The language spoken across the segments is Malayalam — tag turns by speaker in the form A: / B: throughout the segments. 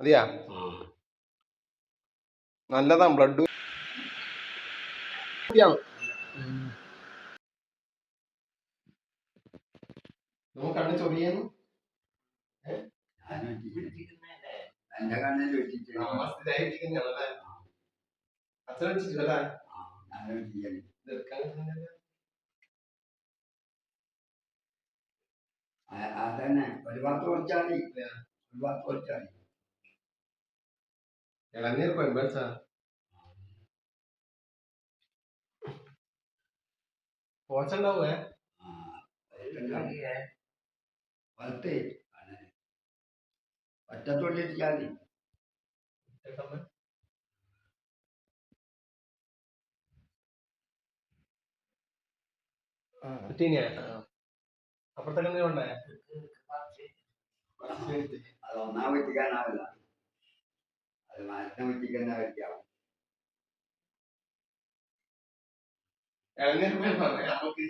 A: മതിയാ നല്ലതാണ് ബ്ലഡ്. കണ്ണ് ചൊറിയുന്നു. അച്ഛൻ വെച്ചിട്ടില്ല
B: അതന്നെ. ഒരു ഭാഗത്ത് കുറച്ചാൽ ഒരു ഭാഗത്ത് കുറച്ചാൽ
A: ഇളനീർ കൊയമ്പച്ചാ പോച്ചുണ്ടാവേ
B: ആ, അതെല്ലാം വലത്ത് അങ്ങനെ. ഒറ്റത്തൊള്ളിരിച്ചാൽ മതി
A: കിട്ടീനിയാ അപ്പുറത്തെ കണ്ണീർ ഉണ്ടേ
B: അത് ഒന്നാം വെട്ടിക്കാനാവില്ല അത്
A: ഇളനീർ കൊയമ്പ് നമുക്ക്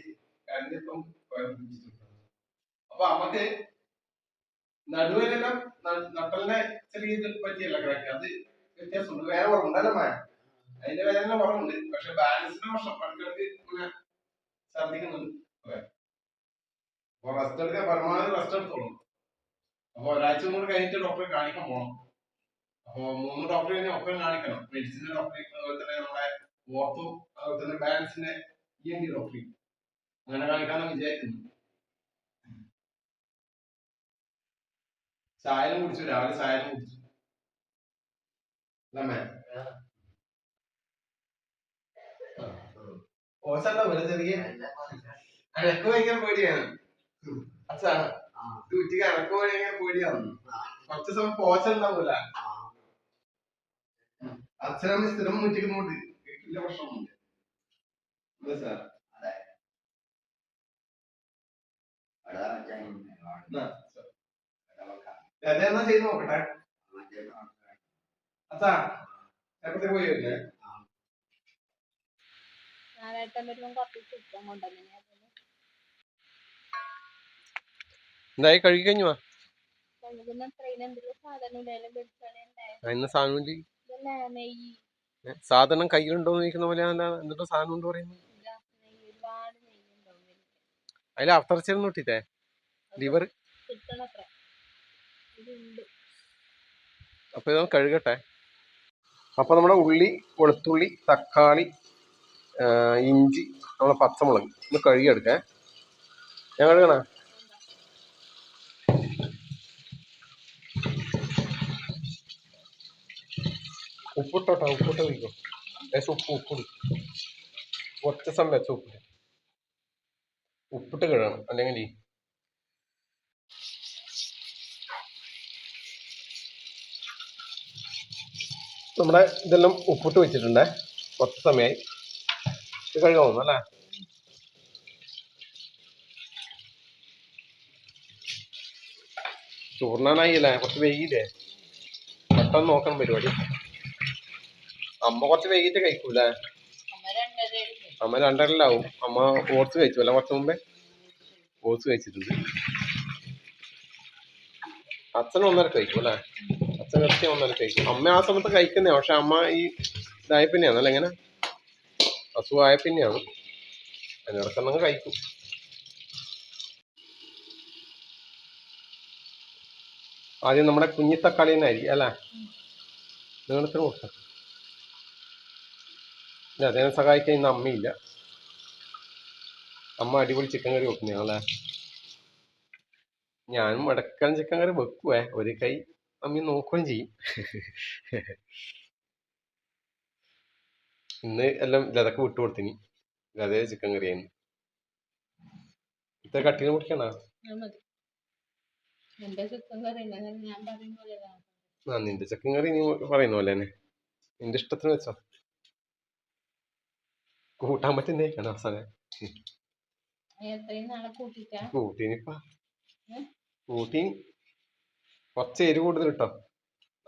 A: അപ്പൊ നമുക്ക് നടുവിലെല്ലാം നട്ടലിനെ ചെറിയ പറ്റിയല്ല കിടക്കുക അത് വ്യത്യാസമുണ്ട്. വേറെ കുറവുണ്ടല്ലോ മഴ അതിന്റെ തന്നെ കുറവുണ്ട്. പക്ഷെ ബാലൻസിന്റെ വർഷം പണിക്കിടക്ക് ഇങ്ങനെ ഛർദിക്കുന്നുണ്ട് അപ്പൊ റെസ്റ്റ് എടുക്കാൻ പരമാവധി റെസ്റ്റ് എടുത്തോളും. അപ്പൊ ഒരാഴ്ച കൂടി കഴിഞ്ഞിട്ട് ഡോക്ടറെ കാണിക്കാൻ പോകണം അപ്പൊ മൂന്ന് ഡോക്ടറെ തന്നെ ഒപ്പം കാണിക്കണം. മെഡിസിന്റെ ഡോക്ടറെ അതുപോലെ തന്നെ നമ്മുടെ ഓർത്തോ അതുപോലെ തന്നെ ബാലൻസിന്റെ ഇ എൻ ഡി ഡോക്ടറെ അങ്ങനെ കാണിക്കാന്ന് വിചാരിക്കുന്നു. ചായലും കുടിച്ചു രാവിലെ ചായലും കുടിച്ചു. അല്ലേ ഓച്ചുണ്ടാവൂല ചെറിയ എനക്ക് ഭയങ്കര പേടിയാണ്. അച്ഛാ ഉച്ചയ്ക്ക് എനക്ക് ഭയങ്കര പേടിയാണ് കുറച്ച് സമയം പോച്ചുണ്ടാവൂല. അച്ഛനമ്മ സ്ഥിരം മുറ്റിക്കുന്നുണ്ട് വീട്ടിലെ പ്രശ്നമൊന്നുമില്ല. അതെ സാർ. എന്നാ, ചെയ്ത് നോക്കട്ടെ? അച്ഛാ പോയി എന്തായി കഴുകി കഴിഞ്ഞു ഇന്ന് സാധനം സാധനം കയ്യിലുണ്ടോ എന്ന് ചോദിക്കുന്ന പോലെ എന്നിട്ട് സാധനം ഉണ്ട് പറയുന്നു?
C: അതിലെ.
A: അതിൽ അഫ്തർച്ചേർന്ന് ഇട്ടിട്ടേ ലിവർ? അപ്പൊ ഇത് കഴുകട്ടെ. അപ്പൊ നമ്മുടെ ഉള്ളി വെളുത്തുള്ളി തക്കാളി ഇഞ്ചി നമ്മളെ പച്ചമുളക് ഇത് കഴുകിയെടുക്കേ. ഞാൻ കഴുകണ? ഉപ്പിട്ടോട്ടോ ഉപ്പിട്ട് വയ്ക്കോ ലേശം ഉപ്പ് ഉപ്പിട് കുറച്ച് സമയം വെച്ച ഉപ്പിട്ട് ഉപ്പിട്ട് കഴുകണം അല്ലെങ്കിൽ നമ്മുടെ ഇതെല്ലാം ഉപ്പിട്ട് വെച്ചിട്ടുണ്ട്. കുറച്ച് സമയമായി ഇത് കഴുകാവുന്നു അല്ലേ? ചൂർണാനായില്ലേ? കുറച്ച് വെയിലേ. പെട്ടെന്ന് നോക്കണം പരിപാടി. അമ്മ കുറച്ച് വൈകിട്ട് കഴിക്കൂലേ?
C: അമ്മ രണ്ടര എടുക്കും
A: അമ്മ ഓട്സ് കഴിച്ചു. അല്ല കുറച്ച് മുമ്പേ ഓട്സ് കഴിച്ചിട്ടുണ്ട്. അച്ഛൻ ഒന്നര കഴിക്കും അല്ലേ? അച്ഛൻ ഇറച്ചി ഒന്നര കഴിക്കും. അമ്മ ആ സമയത്ത് കഴിക്കുന്നേ. പക്ഷെ അമ്മ ഈ ഇതായ പിന്നെയാണ് അല്ല എങ്ങനെ? അസുഖമായ പിന്നെയാണ് അതിനിടക്കെന്നങ്ങ് കഴിക്കും. ആദ്യം നമ്മുടെ കുഞ്ഞി തക്കാളി തന്നെ അരി അല്ലേ? നീളത്തിന് കൊടുക്കാം ഇല്ല അദ്ദേഹം സഹായിക്കാൻ ഇന്ന് അമ്മയില്ല. അമ്മ അടിപൊളി ചിക്കൻ കറി വെക്കുന്നതാണല്ലേ ഞാൻ മടക്കൻ ചിക്കൻ കറി വെക്കുവേ. ഒരു കൈ അമ്മ നോക്കുകയും ചെയ്യും. ഇന്ന് എല്ലാം ലതക്ക് വിട്ടു കൊടുത്തിനി. ലതേ ചിക്കൻ കറിയായിരുന്നു ഇത്ര കട്ടിനെ കുടിക്കണോ. ആ നിന്റെ ചിക്കൻ കറി നീ പറയുന്ന പോലെ തന്നെ. നിന്റെ ഇഷ്ടത്തിന് വെച്ചോ. കൂട്ടാൻ പറ്റുന്നേ അവസാനം? കൂട്ടീനിപ്പ? കൂട്ടി കുറച്ച് എരിവ് കൂടുതൽ കിട്ടോ.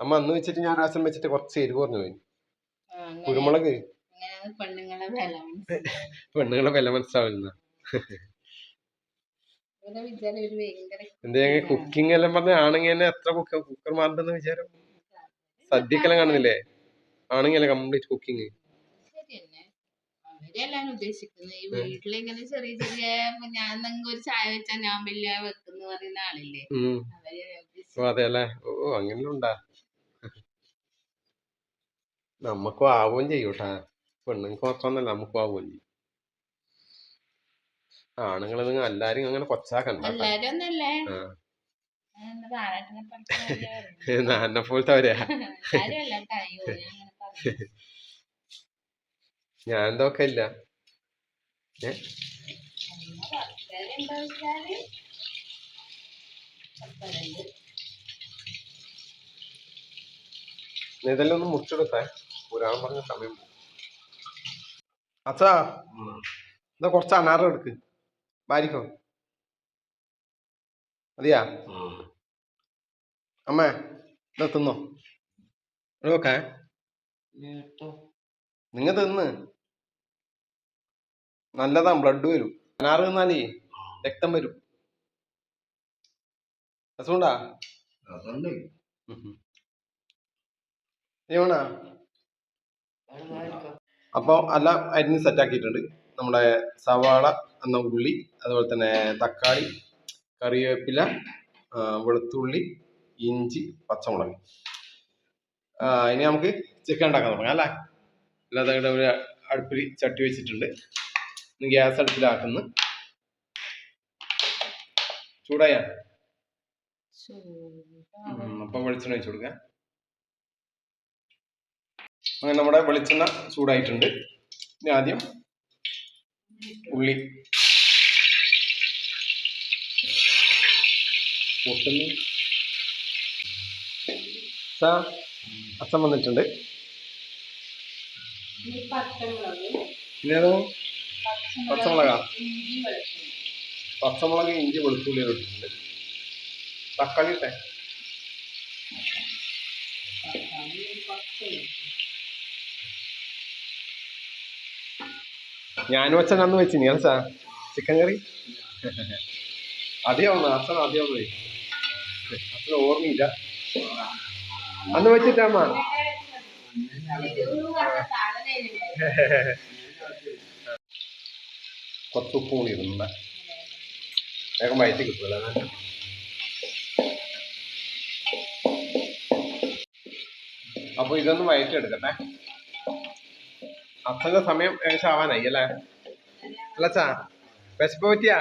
A: അമ്മ അന്ന് വെച്ചിട്ട് ഞാൻ പ്രാവശ്യം വെച്ചിട്ട് കുറച്ച് എരിവ് കുറഞ്ഞു പോയി. കുരുമുളക്.
C: പെണ്ണുങ്ങളെ വില
A: മനസ്സിലാവില്ല എന്തെങ്കിലും കുക്കിംഗ് എല്ലാം പറഞ്ഞ ആണെങ്കിൽ തന്നെ എത്ര കുക്കർ കുക്കർ മാറുണ്ടെന്ന് വിചാരം. സദ്യക്കെല്ലാം കാണുന്നില്ലേ? ആണെങ്കിൽ കംപ്ലീറ്റ് കുക്കിംഗ്
C: അവരെല്ലാം ഉദ്ദേശിക്കുന്നത് ഈ വീട്ടിലിങ്ങനെ ചെറിയ ചെറിയ ഞാൻ എന്തെങ്കിലും ഒരു ചായ വെച്ചാൽ ഞാൻ വലിയ വെക്കുന്ന പറയുന്ന ആളില്ലേ? അവർ
A: ഓ അതെ അല്ലേ? ഓ അങ്ങനെയുണ്ടാ. നമുക്കും ആവുകയും ചെയ്യൂട്ടാ പെണ്ണുങ്ങൾക്ക് മാത്രമൊന്നല്ല നമുക്കും ആവുകയും ചെയ്യും. ആണുങ്ങൾ നിങ്ങൾ എല്ലാരും അങ്ങനെ കൊച്ചാക്കണ്ട നാന്നെ പോലത്തെ അവരെയാ
C: എല്ലാരും അല്ല കേട്ടോ. അയ്യോ ഞാൻ അങ്ങനെ പറഞ്ഞു
A: ഞാൻ എന്തൊക്കെ ഇല്ല
C: എന്താ വെച്ചാൽ പപ്പടമുണ്ട്.
A: നീ ഇതെല്ലാം ഒന്ന് മുറിച്ചെടുത്തേ. പുരാൻ പറഞ്ഞ സമയം. അച്ഛാ എന്നാ കുറച്ച് അനാറ് എടുക്ക്. ഭാര്യക്കോ മതിയാ? അമ്മേ ഇതാ തിന്നോ. ഓക്കെ നിങ്ങ തിന്ന്. നല്ലതാ ബ്ലഡ് വരും. അനാറ് തിന്നാലേ രക്തം വരും. രസമുണ്ടാ? ഏണാ അപ്പോൾ എല്ലാം അരിഞ്ഞ് സെറ്റാക്കിയിട്ടുണ്ട് നമ്മുടെ സവാള എന്ന ഉള്ളി അതുപോലെ തന്നെ തക്കാളി കറിവേപ്പില വെളുത്തുള്ളി ഇഞ്ചി പച്ചമുളക്. ഇനി നമുക്ക് ചിക്കൻ ഉണ്ടാക്കാൻ തുടങ്ങാം അല്ലേ? അല്ലാതെ അടുപ്പിൽ ചട്ടി വെച്ചിട്ടുണ്ട്. ഗ്യാസ് അടുപ്പിലാക്കുന്നു. ചൂടായ? അപ്പൊ വെളിച്ചെണ്ണ വെച്ച് കൊടുക്കാം. അങ്ങനെ നമ്മുടെ വെളിച്ചെണ്ണ ചൂടായിട്ടുണ്ട്. ഇനി ആദ്യം ഉള്ളി. പൊട്ടുന്നു അച്ഛൻ വന്നിട്ടുണ്ട്.
C: ഇനി പച്ചമുളക്.
A: പച്ചമുളകാ?
C: ഇഞ്ചി വെളുത്തുള്ളി
A: ഇട്ടിട്ടുണ്ട്. തക്കാളി ഇട്ടേ. ഞാനും അച്ഛൻ അന്ന് വെച്ചിനി അച്ഛാ ചിക്കൻ കറി? അതെയാവുന്നു അച്ഛൻ അതെയാവുന്നു. അച്ഛൻ ഓർമ്മയില്ല. അന്ന് വെച്ചിട്ടമ്മ ഉപ്പ് കൂടി വേഗം വയറ്റി കിട്ടുമല്ലോ അതാണ് അപ്പൊ ഇതൊന്ന് വയറ്റി എടുക്കട്ടെ അച്ഛന്റെ സമയം ഏകദേശം ആവാനായി അല്ലേ? അല്ല അച്ഛാ വിശപ്പ് പറ്റിയാ?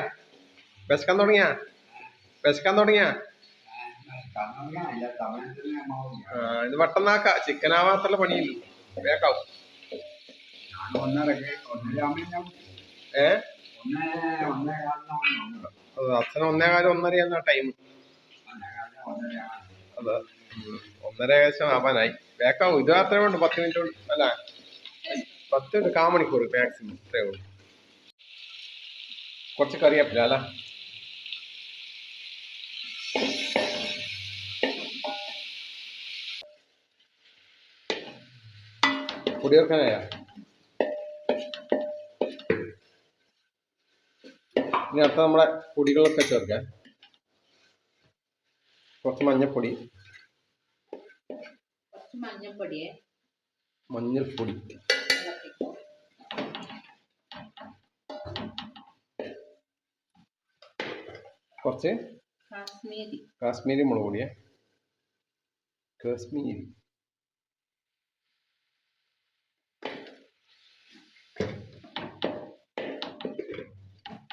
A: വിശക്കാൻ തുടങ്ങിയാ? വിശക്കാൻ തുടങ്ങിയാ? ഇത് പെട്ടെന്നാക്ക ചിക്കൻ ആവാത്തുള്ള പണിയില്ല? വേക്കാവും
B: ഞാൻ
A: അച്ഛൻ ഒന്നേകാലം ഒന്നര എന്ന ടൈം അതെ. ഒന്നര ഏകദേശം ആവാനായി. വേക്കാവും ഇത് അത്രേ ഉണ്ട് പത്ത് മിനിറ്റ് കൊണ്ട് അല്ല. പത്ത് മിനിറ്റ് കാ മണിക്കൂർ മാക്സിമം ഇത്രേ ഉള്ളൂ. കുറച്ച് കറിയാപ്പില്ല അല്ല. പൊടി ഇനി അടുത്ത നമ്മുടെ പൊടികളൊക്കെ ചേർക്കാം കുറച്ച്
C: മഞ്ഞപ്പൊടി.
A: മഞ്ഞൾപ്പൊടി. കുറച്ച്
C: കാശ്മീരി.
A: കാശ്മീരി മുളക് പൊടിയെ. കാശ്മീരി.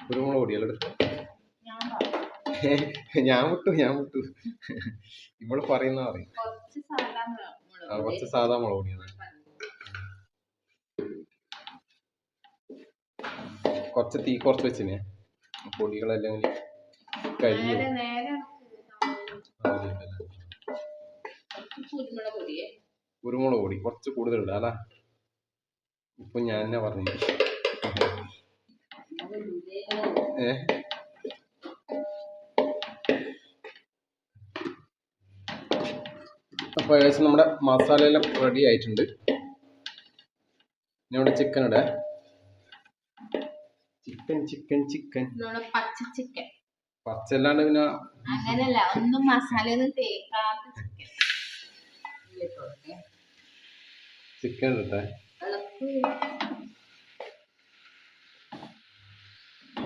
A: കുരുമുളക് പൊടിയല്ല എടുത്തു
C: ഞാൻ
A: വിട്ടു ഞാൻ വിട്ടു ഇവൾ പറയുന്ന പറയും.
C: കുറച്ച് സാധാ മുളക്
A: പൊടിയാണ് കുറച്ച് തീ കുറച്ച് വെച്ചിന്. പൊടികളെല്ലാം ഇങ്ങനെ കരിഞ്ഞു
C: കുരുമുളക്
A: പൊടി കുറച്ച് കൂടുതലുണ്ട് അല്ല? ഇപ്പൊ ഞാൻ തന്നെ പറഞ്ഞു അപ്പോൾ ഏകദേശം നമ്മുടെ മസാലയെല്ലാം റെഡി ആയിട്ടുണ്ട്. ഇനി ഇവിടെ ചിക്കൻ ഇടേ. ചിക്കൻ ചിക്കൻ ചിക്കൻ
C: പച്ച ചിക്കൻ
A: പച്ചല്ലാണ്ട് പിന്നെ
C: അങ്ങനല്ല ഒന്നും മസാല ഒന്നും തേക്കാത്ത ചിക്കൻ
A: ചിക്കൻ ഇട്ടെ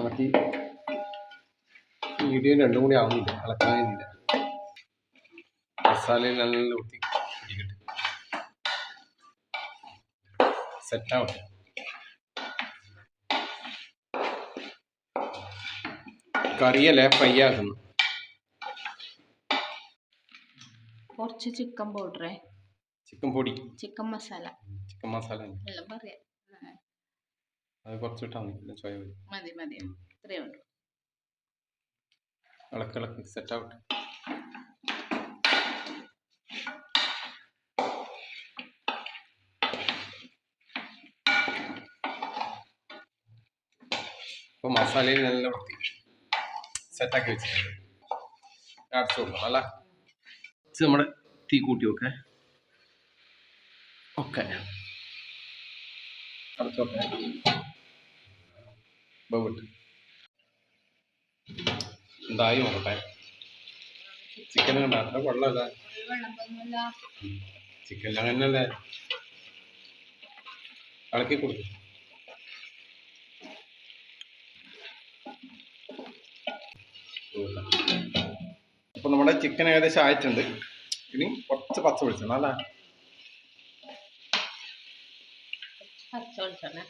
A: നമുക്ക് വീഡിയോ രണ്ടും കൂടി ആവുന്നില്ല ഇളക്കാൻ കഴിയുന്നില്ല മസാലയിൽ നല്ല ഊട്ടി പിടിക്കട്ടെ സെറ്റാവട്ടെ കറിയല്ലേ? ഫ്രൈ ആക്കുന്നു.
C: കുറച്ച് ചിക്കൻ പൗഡറേ
A: ചിക്കൻ പൊടി.
C: ചിക്കൻ മസാല
A: ചിക്കൻ മസാല
C: എല്ലാം പറയാം.
A: അത് കുറച്ച് ഇട്ടാൽ മതി പിന്നെ ചോയ മതി.
C: മതി മതി. ഇത്രയേ ഉള്ളൂ.
A: ഇളക്ക് സെറ്റ് ആവട്ടെ അപ്പോൾ മസാലയിൽ നല്ല വൃത്തി. സെറ്റാക്കി വെച്ചിട്ടുണ്ട്. അടച്ചു കൊടുക്കണം അല്ല? ഇത് നമ്മുടെ തീ കൂട്ടി വെക്കേ ഓക്കെ അടച്ചോക്കെ ബവിട്ട് എന്തായി നോക്കട്ടെ ചിക്കൻ അത്ര
C: കൊള്ളല്ലേ.
A: ചിക്കൻ അങ്ങനല്ലേ ഇളക്കി കൊടുക്കും. അപ്പൊ നമ്മുടെ ചിക്കൻ ഏകദേശം ആയിട്ടുണ്ട്. ഇനി കുറച്ച് പച്ച വെളിച്ചെണ്ണ അല്ലേ?
C: പച്ച വെളിച്ചെണ്ണ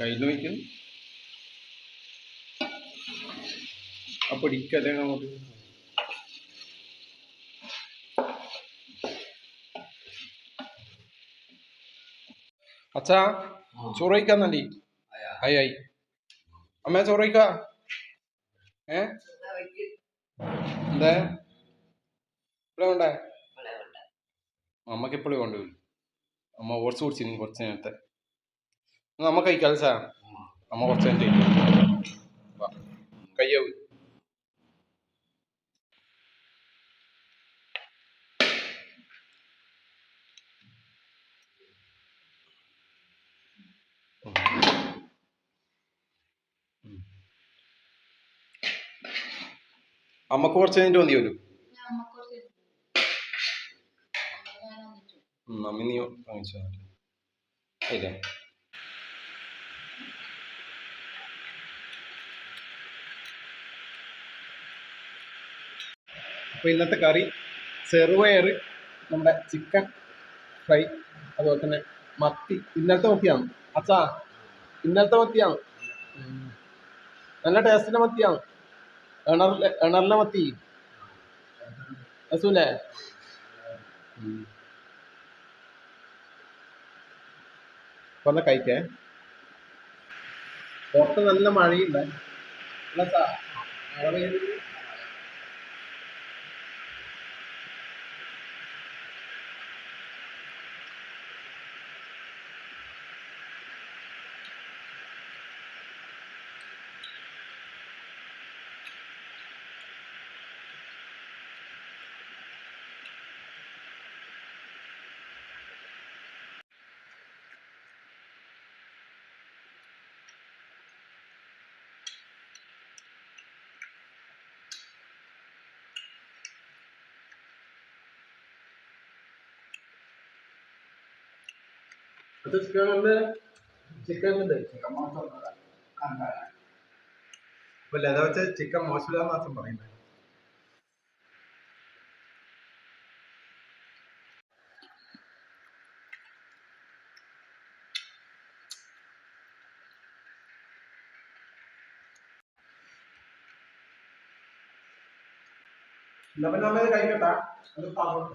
A: കയ്യിൽ വയ്ക്കും. അപ്പൊ ഇടിക്കല്ലേ അങ്ങോട്ട്. അച്ഛാ ചോറ് കഴിക്കാന്നല്ലേ ആയി ആയി. അമ്മ ചോറ് കഴിക്കാ? ഏ? എന്താ? ഇവിടെ കൊണ്ടേ അമ്മയ്ക്ക് എപ്പോഴും കൊണ്ടുപോയി അമ്മ ഓട്സ് കുടിച്ചിരുന്നു കുറച്ച് നേരത്തെ. നമ്മ കഴിക്കാം സാർ? നമ്മ കുറച്ച് നേരത്തെ കയ്യാവും. അമ്മയ്ക്ക് കുറച്ച് കഴിഞ്ഞിട്ട് മതി വരും. മമ്മി നീ വാങ്ങിച്ചു ഇല്ലേ അപ്പൊ ഇന്നത്തെ കറി ചെറുപയർ നമ്മുടെ ചിക്കൻ ഫ്രൈ അതുപോലെ തന്നെ മത്തി. ഇന്നലത്തെ മത്തിയാണ്? അച്ഛാ ഇന്നലത്തെ മത്തിയാണ്? നല്ല ടേസ്റ്റിന്റെ മത്തിയാണ്? എണറിലെ എണറിലെ മത്തി. രസൂലേ പറഞ്ഞ കഴിക്കേ. പുറത്ത് നല്ല മഴയുണ്ട്. അല്ല സാ അത് ചിക്കൻ ചിക്കൻ അപ്പൊ ലത വെച്ച ചിക്കൻ മോശമില്ലാന്ന് മാത്രം പറയുന്നത് കഴിക്കട്ടാ. അത് താപ്പോട്ട്